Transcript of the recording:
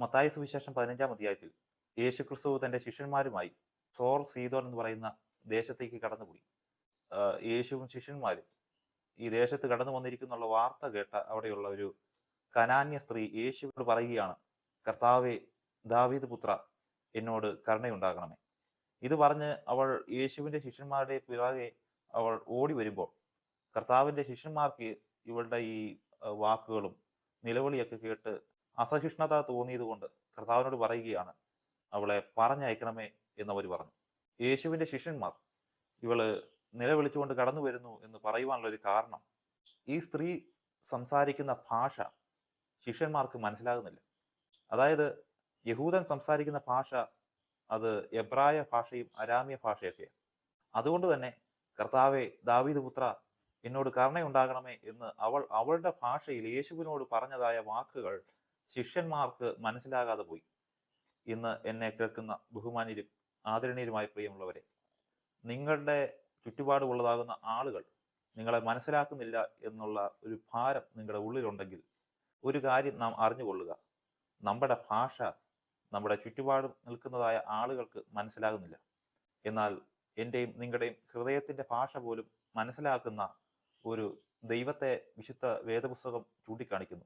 മത്തായി സുവിശേഷം പതിനഞ്ചാം അധ്യായത്തിൽ യേശു ക്രിസ്തു തന്റെ ശിഷ്യന്മാരുമായി സോർ സീതോൻ എന്ന് പറയുന്ന ദേശത്തേക്ക് കടന്നുപോയി. യേശുവും ശിഷ്യന്മാരും ഈ ദേശത്ത് കടന്നു വന്നിരിക്കുന്നുള്ള വാർത്ത കേട്ട അവിടെയുള്ള ഒരു കനാന്യ സ്ത്രീ യേശുവിനോട് പറയുകയാണ് കർത്താവെ ദാവീദ് പുത്ര എന്നോട് കരുണയുണ്ടാകണമേ. ഇത് പറഞ്ഞ് അവൾ യേശുവിന്റെ ശിഷ്യന്മാരുടെ പിറകെ അവൾ ഓടി വരുമ്പോൾ കർത്താവിന്റെ ശിഷ്യന്മാർക്ക് ഇവളുടെ ഈ വാക്കുകളും നിലവിളിയൊക്കെ കേട്ട് അസഹിഷ്ണുത തോന്നിയതുകൊണ്ട് കർത്താവിനോട് പറയുകയാണ് അവളെ പറഞ്ഞയക്കണമേ എന്നവർ പറഞ്ഞു. യേശുവിന്റെ ശിഷ്യന്മാർ ഇവൾ നിലവിളിച്ചുകൊണ്ട് കടന്നു വരുന്നു എന്ന് പറയുവാനുള്ള ഒരു കാരണം ഈ സ്ത്രീ സംസാരിക്കുന്ന ഭാഷ ശിഷ്യന്മാർക്ക് മനസ്സിലാകുന്നില്ല. അതായത് യഹൂദൻ സംസാരിക്കുന്ന ഭാഷ അത് എബ്രായ ഭാഷയും അരാമ്യ ഭാഷയൊക്കെയാണ്. അതുകൊണ്ട് തന്നെ കർത്താവെ ദാവീദ് പുത്ര എന്നോട് കരുണയുണ്ടാകണമേ എന്ന് അവൾ അവളുടെ ഭാഷയിൽ യേശുവിനോട് പറഞ്ഞതായ വാക്കുകൾ ശിഷ്യന്മാർക്ക് മനസ്സിലാകാതെ പോയി. ഇന്ന് എന്നെ കേൾക്കുന്ന ബഹുമാന്യരും ആദരണീയരുമായ പ്രിയമുള്ളവരെ നിങ്ങളുടെ ചുറ്റുപാടുമുള്ളതാകുന്ന ആളുകൾ നിങ്ങളെ മനസ്സിലാക്കുന്നില്ല എന്നുള്ള ഒരു ഭാരം നിങ്ങളുടെ ഉള്ളിലുണ്ടെങ്കിൽ ഒരു കാര്യം നാം അറിഞ്ഞുകൊള്ളുക. നമ്മുടെ ഭാഷ നമ്മുടെ ചുറ്റുപാടും നിൽക്കുന്നതായ ആളുകൾക്ക് മനസ്സിലാകുന്നില്ല. എന്നാൽ എന്റെയും നിങ്ങളുടെയും ഹൃദയത്തിന്റെ ഭാഷ പോലും മനസ്സിലാക്കുന്ന ഒരു ദൈവത്തെ വിശുദ്ധ വേദപുസ്തകം ചൂണ്ടിക്കാണിക്കുന്നു.